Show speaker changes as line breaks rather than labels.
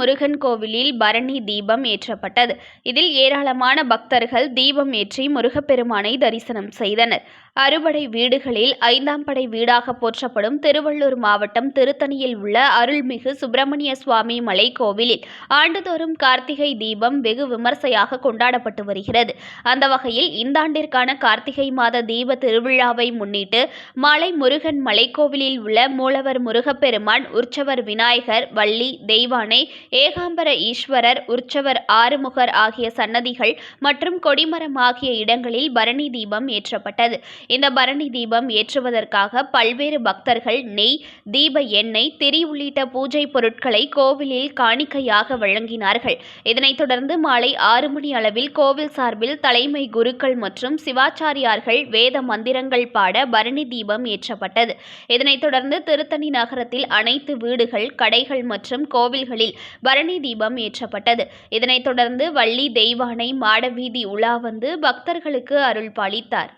முருகன் கோவிலில் பரணி தீபம் ஏற்றப்பட்டது. இதில் ஏராளமான பக்தர்கள் தீபம் ஏற்றி முருகப்பெருமானை தரிசனம் செய்தனர். அறுபடை வீடுகளில் ஐந்தாம் படை வீடாக போற்றப்படும் திருவள்ளூர் மாவட்டம் திருத்தணியில் உள்ள அருள்மிகு சுப்பிரமணிய சுவாமி மலை கோவிலில் ஆண்டுதோறும் கார்த்திகை தீபம் வெகு விமர்சையாக கொண்டாடப்பட்டு வருகிறது. அந்த வகையில் இந்த ஆண்டிற்கான கார்த்திகை மாத தீப திருவிழாவை முன்னிட்டு மாலை முருகன் மலைக்கோவிலில் உள்ள மூலவர் முருகப்பெருமான் உற்சவர் விநாயகர் வள்ளி தெய்வானை ஏகாம்பர ஈஸ்வரர் உற்சவர் ஆறுமுகர் ஆகிய சன்னதிகள் மற்றும் கொடிமரம் ஆகிய இடங்களில் பரணி தீபம் ஏற்றப்பட்டது. இந்த பரணி தீபம் ஏற்றுவதற்காக பல்வேறு பக்தர்கள் நெய் தீப எண்ணெய் திரி உள்ளிட்ட பூஜை பொருட்களை கோவிலில் காணிக்கையாக வழங்கினார்கள். இதனைத் தொடர்ந்து மாலை ஆறு மணி அளவில் கோவில் சார்பில் தலைமை குருக்கள் மற்றும் சிவாச்சாரியார்கள் வேத மந்திரங்கள் பாட பரணி தீபம் ஏற்றப்பட்டது. இதனைத் தொடர்ந்து திருத்தணி நகரத்தில் அனைத்து வீடுகள் கடைகள் மற்றும் கோவில்களில் பரணி தீபம் ஏற்றப்பட்டது. இதனைத் தொடர்ந்து வள்ளி தெய்வானை மாடவீதி உலா வந்து பக்தர்களுக்கு அருள் பாலித்தார்.